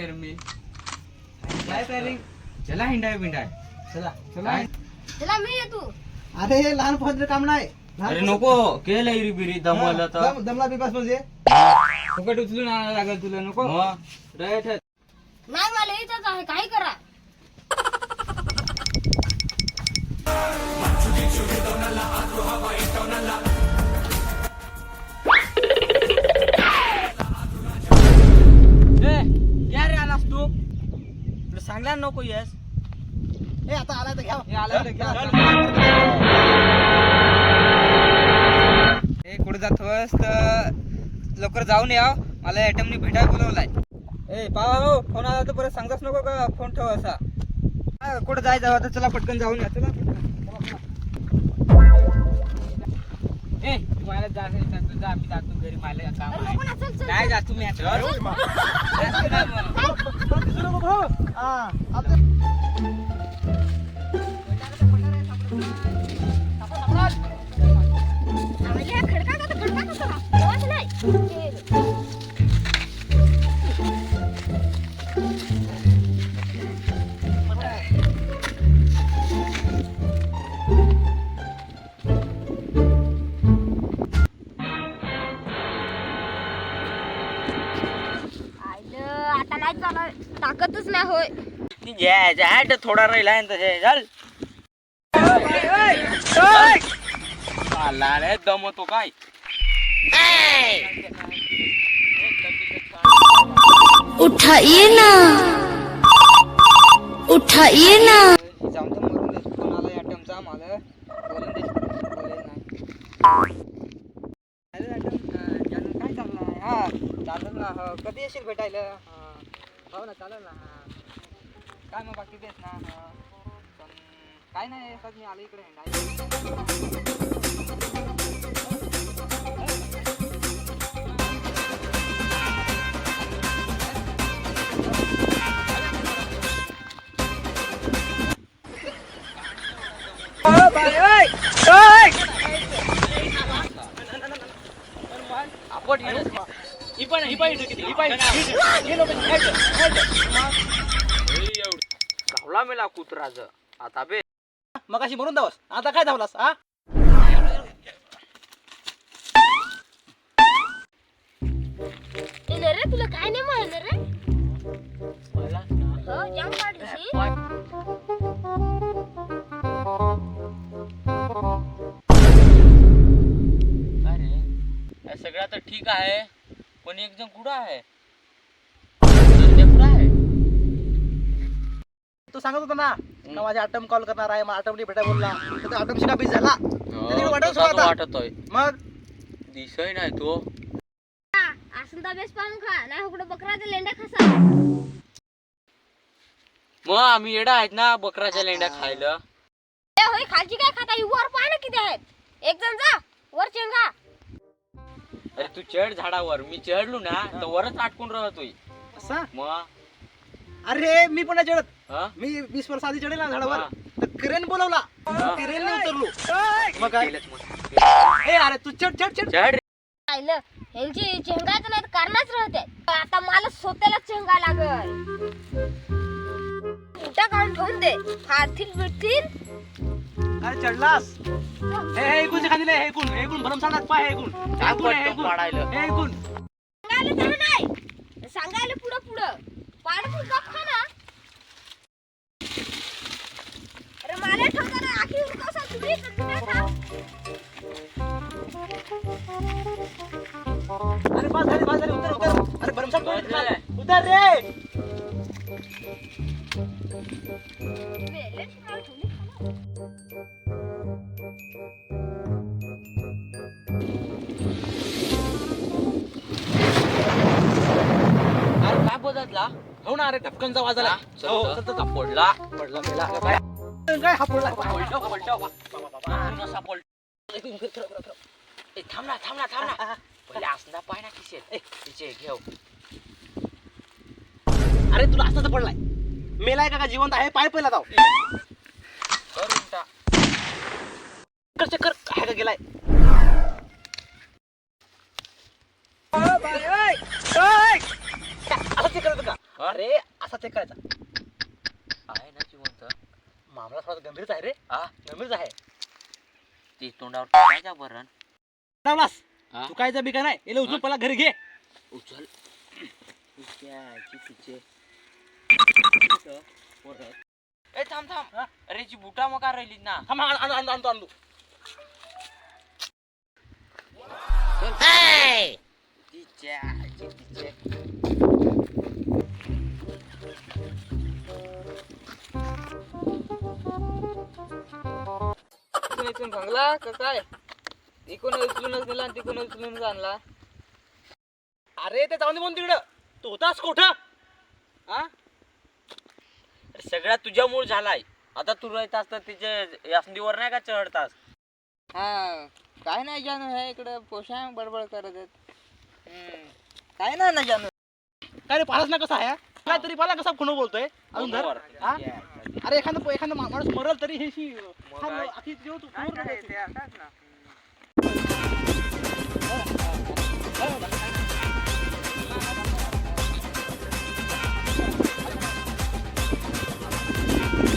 तर मी. काय तयारी चला हिंडाय बिंडाय. चला चला. चला मी येतो अरे हे लहान पोहायचं काम नाही. लहान अरे नको. केलं इरी बिरी दमवलं तर. दम- दमला बिबास म्हणजे? फुकट उचलून आणायला लागेल तुला नको. मग? राईट नाही मला येतच आहे. काही करा. सांगला नको येस. हे आता आला तर घ्या. हे आला तर घ्या. ए कुठे जातोस तर लवकर जाऊन या. मला ऍटमनी भेटाय बोलवलाय. ए पावा हो फोन आला तर परत सांगताच नको का? फोन ठेव असा. हा, कुठं जायचं चला पटकन जाऊन या. चला ए तुम्हाला जा तू जा मी जातो घरी मला काम आहे नको ना, चल, चल, नाही चल. जा तुम्ही आता. आयलं, आता नाही चालत ताकदच नाही होय. हॅट थोडा राहिला आहे ना तसे चल. आला रे दमतो काय? उठाइए ना। उठाइए ना। जाऊन तर मरून दे मला बोलून दे बोलेल नाही अरे ऍटम अं, जानू काय चाललंय? हा चालेल ना हो. कधी येशील भेटायला? हा ना चालेल ना. हा काय मग बाकी तेच ना. हा पण काय नाही सर मी आलो इकडे. हिंडायला. धावला मेला कुत्राच आता बे. मग अशी म्हणून धावस. आता काय धावलास हा रे तुला काय नाही माहिती रे? हो जाम काढली काय रे हे सगळं तर ठीक आहे. पण एक जण कुठं आहे? कुठं आहे? तू सांगत होता ना का माझ्या आटम कॉल करणार आहे मग आटमनी भेटा बोलला. तर आटमशी का बीज झाला. वाटत आता. वाटतोय? मग? दिसय नाही तो. असं तर बेस पाहून खा नाही उकडं बकराचा लेंडा खसा. मग आम्ही येडा आहेत ना बकराच्या लेंड्या खायला. ए होय खालची काय खाता? ही वर पाहा ना किती आहेत. एक जण जा वर चेंगा अरे तू चढ झाडावर. मी चढलो ना तर वरच अटकून राहतोय. असं? मग अरे मी पण नाही चढत. हा? मी वीस वर्ष आधी चढेल ना झाडावर. हा. तर करेन बोलवला. उतरलो. मग काय? मग. ए अरे तू चढ चढ चढ. चढ. ह्यांची चेंगायचं नाही तर कारणच राहते. आता मला स्वतःला चेंगा लागल. काढून ठेवून दे. फारतील बिडतील अरे चढलास? हे. हे खाली हे ऐकून हे ऐकून भरमसाठात पाय हे ऐकून हे ऐकून हे. हे ऐकून सांगायला तर नाही. सांगायला पुढं पुढं. बाप खा ना. अरे मला ठेवताना आखी उरकासा तुम्ही? अरे बस झाली बस झाली उतर उतर. अरे भरमसाठ बस उतर रे. ठेवली बदलला हो ना अरे आला चल, हो, चल. चल, चल. पडला. पडला काय? काय हा पडला? पलटव पलटव पलट ए, थांब ना थांब ना थांब ना. पहिले असला पाय ना ए. तिचे घेऊ. अरे तुला असं पडलाय. मेलाय का का जिवंत आहे? पाय पहिला जाऊ. कर उलटा. कर चक्कर. काय का गेलाय? असं चक्कर का अरे असा चेक करायचा. आहे ना जिवंत. मामला थोडा गंभीरच आहे रे. हा? गंभीरच आहे. ते तोंडावर टाकायचा बरण लावलास हा? तू काय बी का नाही? याला उचलून पहिला घरी घे. उचल. ए थांब थांब. हा? अरे जी बुटा मका राहिली ना? थांब आण- आण- आणतो आणतो आणतो तिच्या आईची इथून भांगला का काय? इकडून उचलूनच दिला आणि तिकडून उचलूनच आणला. अरे ते जाऊन दे म्हणून तिकडं. तू होतास कोठं? हा अरे सगळा तुझ्यामुळे झालाय. आता तू राहतास तर तिच्या यासंदीवर नाही का चढतास? हा काय नाही जानू हे इकडं पोषा बडबड करत आहेत. हम्म. काय नाही ना जानू. काय रे पाहलास ना कसा आहे काय तरी पाला कसा खुणं बोलतोय? अजून धर. हा? अरे एखादा एखादा माणूस मरल तरी हे शी अति तू पूर्ण